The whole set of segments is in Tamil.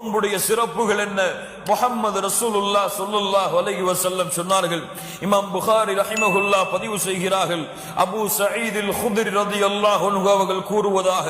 உங்களுடைய சிறப்புகள் என்ன முஹம்மது ரசூலுல்லா ஸல்லல்லாஹு அலைஹி வஸல்லம் சொன்னார்கள் இமாம் புகாரி ரஹிமஹுல்லா பதிவு செய்கிறார்கள் அபூ சயீதில் குத்ரி ரலியல்லாஹு அன்ஹு அவர்கள் கூறுவதாக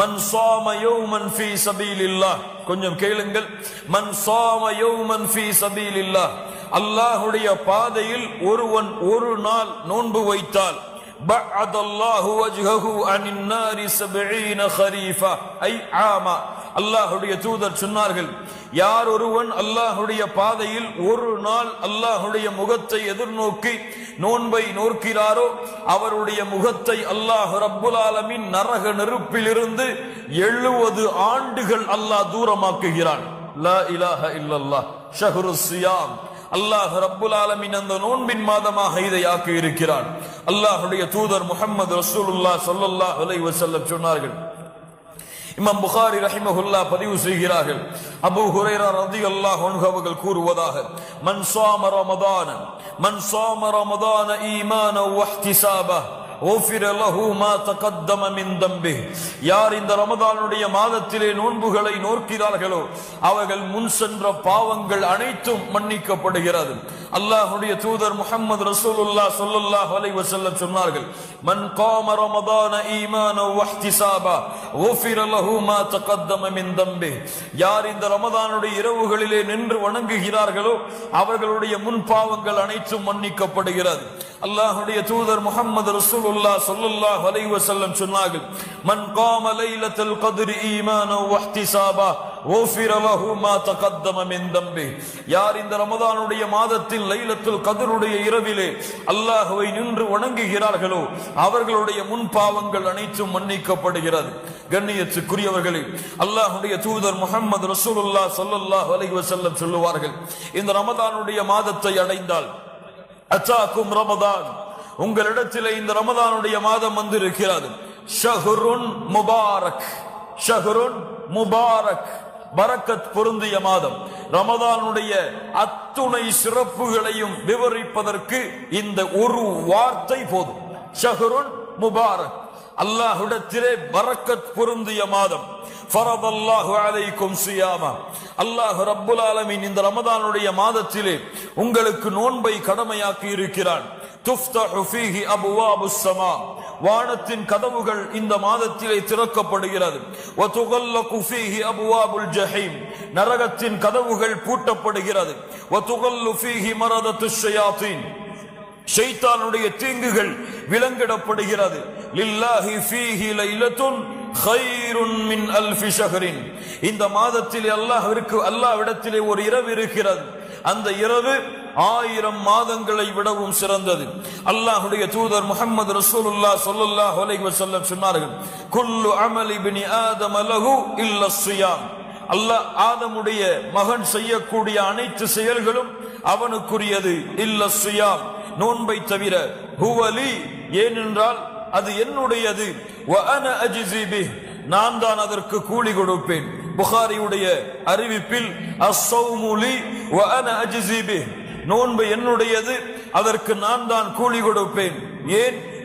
மன் ஸாம யௌமன் ஃபீ சபீலில்லாஹ் கொஞ்சம் கேளுங்கள் மன் ஸாம யௌமன் ஃபீ சபீலில்லாஹ் அல்லாஹ்வுடைய பாதையில் ஒருவன் ஒரு நாள் நோன்பு வைத்தால் بعد الله وجهه عن النار سبعين خريفا أي عاما அல்லாஹுடைய தூதர் சொன்னார்கள் யார் ஒருவன் அல்லாஹுடைய பாதையில் ஒரு நாள் அல்லாஹுடைய முகத்தை எதிர்நோக்கி நோன்பை நோக்கிறாரோ அவருடைய முகத்தை அல்லாஹ் ரப்புல் ஆலமின் நரக நெருப்பிலிருந்து எழுபது ஆண்டுகள் அல்லாஹ் தூரமாக்குகிறான். அல்லாஹ் ரப்புல் ஆலமின் அந்த நோன்பின் மாதமாக இதை ஆக்கி இருக்கிறான் அல்லாஹுடைய தூதர் முகமது ரசூலுல்லா சொல்லல்லா அலைஹி வஸல்லம் சொன்னார்கள் இமாம் புகாரி ரஹிமஹுல்லா பதிவு செய்கிறார்கள் அபூ ஹுரைரா ரலியல்லாஹு அன்ஹு அவர்கள் கூறுவதாக மன் ஸாம ரமதான மன் ஸாம ரமதான ஈமான யார் இந்த ரமதானுடைய மாதத்திலே நோன்புகளை நோக்கிறார்களோ அவர்கள் முன் சென்ற பாவங்கள் அனைத்தும் மன்னிக்கப்படுகிறது. அல்லாஹுடைய தூதர் முகமது ரசூலுல்லா சொல்லுல்லாஹ் அலை வசல்லம் சொன்னார்கள் மன் காம ரமதான ஈமான வஹ்திசாபா ஓஃபிர லஹு மா தம்பி. யார் இந்த ரமதானுடைய இரவுகளிலே நின்று வணங்குகிறார்களோ அவர்களுடைய முன் பாவங்கள் அனைத்தும் மன்னிக்கப்படுகிறது. அல்லாஹுடைய தூதர் முகமது ரசூலுல்லா சொல்லுல்லாஹ் அலைவ செல்லம் சொன்னார்கள் மன் காம லைலத்தில் கதிர் ஈமான வஹ்திசாபா யார் இந்த ரமதானுடைய மாதத்தில் லைலத்தில் கதிருடைய இரவிலே அல்லாஹுவை நின்று வணங்குகிறார்களோ அவர்களுடைய முன் பாவங்கள் அனைத்தும் மன்னிக்கப்படுகிறது. கண்ணியத்துக்குரியவர்களே அல்லாஹுடைய தூதர் முகமது ரசூலுல்லா சொல்லல்லாஹ் அலைவசல்லம் சொல்லுவார்கள் இந்த ரமதானுடைய மாதத்தை அடைந்தால் அச்சாக்கும் ரமதான். உங்களிடத்தில் இந்த ரமதானுடைய மாதம் வந்து இருக்கிறது ஷஹ்ருன் முபாரக். ஷஹுருன் முபாரக். பரக்கத் பொருந்திய மாதம். ரமதானுடைய அத்துணை சிறப்புகளையும் விவரிப்பதற்கு இந்த ஒரு வார்த்தை போதும். ஷஹருன் முபாரக். அல்லாஹ்விடத்திலே பரக்கத் பொருந்திய மாதம். ஃபரதல்லாஹு அலைக்கும் சியாமா. அல்லாஹ் ரப்புல் ஆலமின் இந்த ரமதானுடைய மாதத்திலே உங்களுக்கு நோன்பை கடமையாக்கி இருக்கிறான். துஃப்தஹு ஃபீஹி அபுவாபுஸ் சமா. வானத்தின் கதவுகள் இந்த மாதத்திலே திறக்கப்படுகிறது. வதுகல்லகு ஃபீஹி அபுவாபுல் ஜஹீம். நரகத்தின் கதவுகள் பூட்டப்படுகிறது. வதுகல்லு ஃபீஹி மரதத்துஷ் ஷயாத்தீன். ஷைத்தானுடைய தீங்குகள் விலங்கிடப்படுகிறது. லில்லாஹி ஃபீஹி லைலத்துன் இந்த மாதத்தில் அல்லாஹிற்கு அல்லாவிடத்திலே ஒரு இரவு இருக்கிறது. அந்த இரவு ஆயிரம் மாதங்களை விடவும் சிறந்தது. அல்லாஹுடைய தூதர் முகமது ரசூலுல்லா சொல்லுல்லா ஹொலைஹி வசல்லம் சொன்னார்கள் குல்லு அமலி பினி ஆதம் அலகு இல்ல சுயாம் அல்லாஹ் ஆதமுடைய மகன் செய்யக்கூடிய அனைத்து செயல்களும் அவனுக்குரியது இல்ல சுயாம் நோன்பை தவிர ஹுவலி ஏனென்றால் அது என்னுடையது. நான் தான் அதற்கு கூலி கொடுப்பேன். புகாரியுடைய அறிவிப்பில் நோன்பு என்னுடையது அதற்கு நான் தான் கூலி கொடுப்பேன். ஏன்?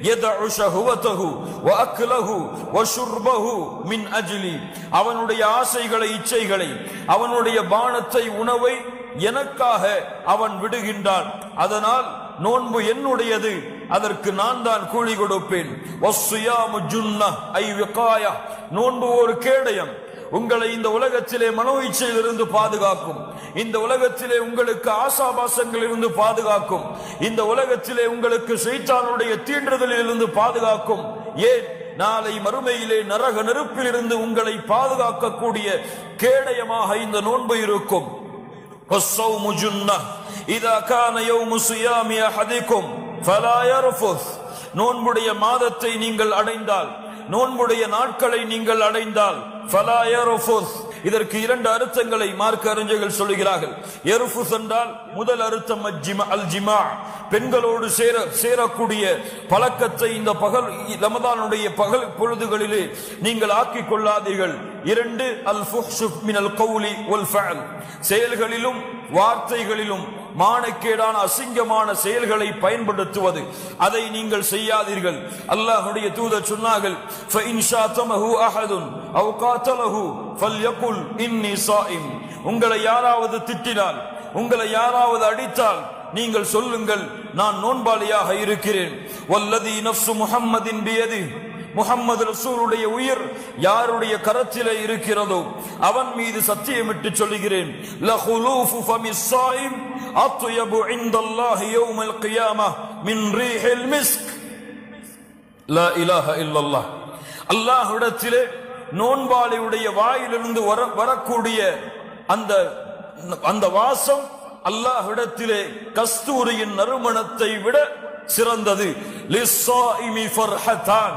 அஜிலி. அவனுடைய ஆசைகளை இச்சைகளை அவனுடைய பானத்தை உணவை எனக்காக அவன் விடுகின்றான். அதனால் நோன்பு என்னுடையது அதற்கு நான் தான் கூலி கொடுப்பேன். நோன்பு ஒரு கேடயம். உங்களை இந்த உலகத்திலே மனோ இருந்து பாதுகாக்கும். இந்த உலகத்திலே உங்களுக்கு ஆசாபாசங்கள் இருந்து பாதுகாக்கும். இந்த உலகத்திலே உங்களுக்கு சைத்தானுடைய தீண்டுதலில் இருந்து பாதுகாக்கும். ஏன்? நாளை மறுமையிலே நரக நெருப்பில் இருந்து உங்களை பாதுகாக்கக்கூடிய கேடயமாக இந்த நோன்பு இருக்கும். இதாக கான யௌ முசுயாமிய ஹதிக்கும் நோன்புடைய மாதத்தை நீங்கள் அடைந்தால் நோன்புடைய நாட்களை நீங்கள் அடைந்தால் இதற்கு இரண்டு அர்த்தங்களை மார்க்க அறிஞர்கள் சொல்லுகிறார்கள். எருஃபுஸ் என்றால் முதல் அர்த்தம் அல் ஜிமா பெண்களோடு சேர சேரக்கூடிய பழக்கத்தை இந்த பகல் ரமதானுடைய பகல் பொழுதுகளிலே நீங்கள் ஆக்கிக் கொள்ளாதீர்கள். இரண்டு அல் ஃபுஹ்ஷு மினல் கௌலி ஒல் செயல்களிலும் வார்த்தைகளிலும் மானக்கேடான அசிங்கமான செயல்களை பயன்படுத்துவது. அதை நீங்கள் செய்யாதீர்கள். அல்லாஹுடைய தூதர் சொன்னார்கள் உங்களை யாராவது திட்டினால் உங்களை யாராவது அடித்தால் நீங்கள் சொல்லுங்கள் நான் நோன்பாளியாக இருக்கிறேன். வல்லதி நப்சு முகம்மதின் பியதின் முஹம்மது ரசூலுடைய உயிர் யாருடைய கரத்திலே இருக்கிறதோ அவன் மீது சத்தியமிட்டு சொல்லுகிறேன். லஹுலூஃபு ஃபமிஸ் நோன்பாளியுடைய வாயிலிருந்து வர வரக்கூடிய அந்த அந்த வாசம் அல்லாஹிடத்திலே கஸ்தூரியின் நறுமணத்தை விட சிறந்தது. லிஸ்ஸாயிமி ஃபர்ஹதான்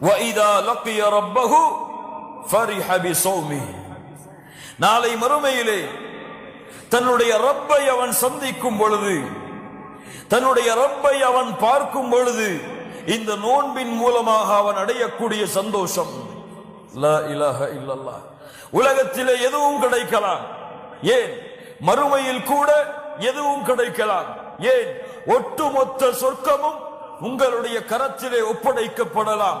وَإِذَا لَقِيَ رَبَّهُ فَرِحَ بِصَوْمِهِ நாளை மறுமையிலே தன்னுடைய ரப்பை அவன் சந்திக்கும் பொழுது தன்னுடைய ரப்பை அவன் பார்க்கும் பொழுது இந்த நோன்பின் மூலமாக அவன் அடையக்கூடிய சந்தோஷம் லா இலாஹ இல்லல்லாஹ் உலகத்திலே எதுவும் கிடைக்கலாம் ஏன் மறுமையில் கூட எதுவும் கிடைக்கலாம் ஏன் ஒட்டுமொத்த சொர்க்கமும் உங்களுடைய கரத்திலே ஒப்படைக்கப்படலாம்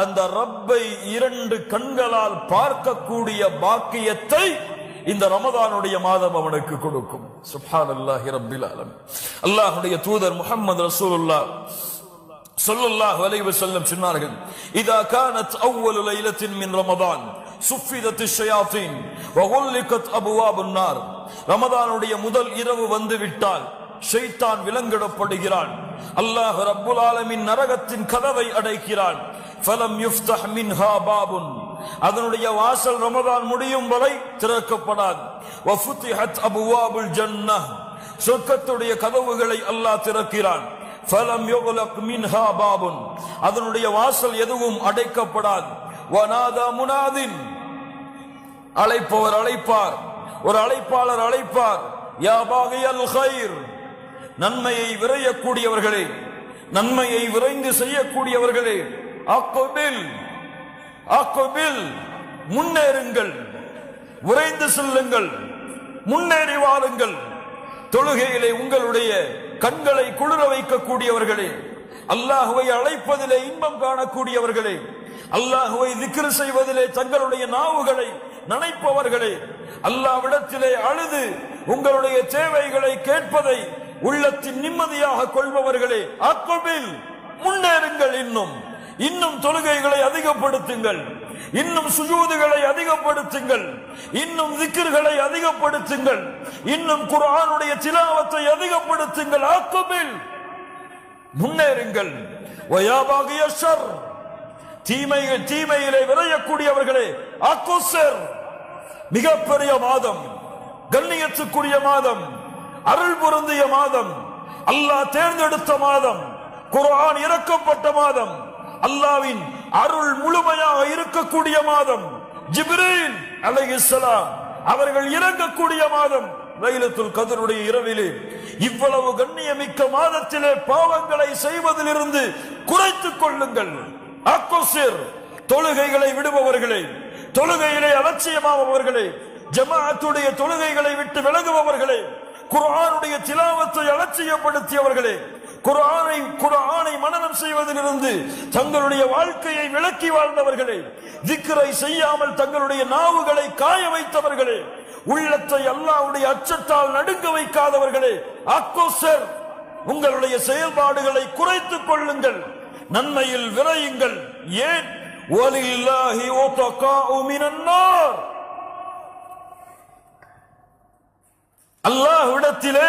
அந்த ரப்பை இரண்டு கண்களால் பார்க்கக்கூடிய பாக்கியத்தை இந்த ரமதானுடைய மாதம் அவனுக்கு கொடுக்கும். சுஹான் அல்லாஹி ரபில் ஆலம். அல்லாஹுடைய தூதர் முகமது ரசூலுல்லா சொல்லல்லாஹ் வலைவு செல்லும் சொன்னார்கள் இதா கானத் அவ்வளு லைலத்தின் மின் ரமதான் சுஃபிதத் ஷயாத்தின் வகுல்லிகத் அபுவாபுன்னார் ரமதானுடைய முதல் இரவு வந்து விட்டால் ஷைத்தான் விலங்கிடப்படுகிறான். அல்லாஹ் ரப்புல் ஆலமின் நரகத்தின் கதவை அடைக்கிறான். ஃபலம் யுஃப்தஹ் மின்ஹா பாபுன். அதனுடைய வாசல் ரமதான் முடியும் வரை திறக்கப்படாது. வஃபுத்திஹத் அபுவாபுல் ஜன்னஹ். சொர்க்கத்துடைய கதவுகளை அல்லாஹ் திறக்கிறான். ஃபலம் யுக்லக் மின்ஹா பாபுன். அதனுடைய வாசல் எதுவும் அடைக்கப்படாது. வநாதா முனாதின். அழைப்பவர் அழைப்பார். ஒரு அழைப்பாளர் அழைப்பார். யாபாகியல் ஹைர் நன்மையை விரையக்கூடியவர்களே. நன்மையை விரைந்து செய்யக்கூடியவர்களே. அக்கொபில் அக்கொபில் முன்னேறுங்கள் விரைந்து செல்லுங்கள் முன்னேறி வாருங்கள் தொழுகையிலே உங்களுடைய கண்களை குளிர வைக்கக்கூடியவர்களே அல்லாஹுவை அழைப்பதிலே இன்பம் காணக்கூடியவர்களே அல்லாஹுவை திக்ரு செய்வதிலே தங்களுடைய நாவுகளை நினைப்பவர்களே அல்லாவிடத்திலே அழுது உங்களுடைய தேவைகளை கேட்பதை உள்ளத்தின் நிம்மதியாக கொள்பவர்களே அக்கொபில் முன்னேறுங்கள் இன்னும். இன்னும் தொழுகைகளை அதிகப்படுத்துங்கள். இன்னும் சுஜூதுகளை அதிகப்படுத்துங்கள். இன்னும் விக்கிர்களை அதிகப்படுத்துங்கள். இன்னும் குர்ஆனுடைய சிலாவத்தை அதிகப்படுத்துங்கள். ஆக்குபில் முன்னேறுங்கள். வயாபாகிய தீமை தீமையிலே விளையக்கூடியவர்களே ஆக்குசர் மிகப்பெரிய மாதம். கண்ணியத்துக்குரிய மாதம். அருள் பொருந்திய மாதம். அல்லாஹ் தேர்ந்தெடுத்த மாதம். குர்ஆன் இறக்கப்பட்ட மாதம். அல்லாவின் அருள் முழுமையாக இருக்கக்கூடிய மாதம் ஜிப்ரீன் அலை இஸ்லாம் அவர்கள் இறங்கக்கூடிய மாதம் லைலத்துல் கதருடைய இரவிலே. இவ்வளவு கண்ணியமிக்க மாதத்திலே பாவங்களை செய்வதிலிருந்து குறைத்துக் கொள்ளுங்கள். அக்கோசிர் தொழுகைகளை விடுபவர்களே தொழுகையிலே அலட்சியமாவவர்களே ஜமாஅத்துடைய தொழுகைகளை விட்டு விலகுபவர்களே குரானுடைய திலாவத்தை அலட்சியப்படுத்தியவர்களே குரானை குரானை மனநம் செய்வதிலிருந்து தங்களுடைய வாழ்க்கையை விளக்கி வாழ்ந்தவர்களே திக்கரை செய்யாமல் தங்களுடைய நாவுகளை காய வைத்தவர்களே உள்ளத்தை அல்லாவுடைய அச்சத்தால் நடுங்க வைக்காதவர்களே அக்கோசர் உங்களுடைய செயல்பாடுகளை குறைத்துக் கொள்ளுங்கள் நன்மையில் விரையுங்கள். ஏன்? வலில்லாஹி உத்தகாஉ அல்லாஹ்விடத்திலே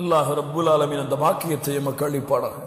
அல்லாஹ் ரப்புல் ஆலமின் அந்த பாக்கியத்தை எமக்கு அளிப்பாடாக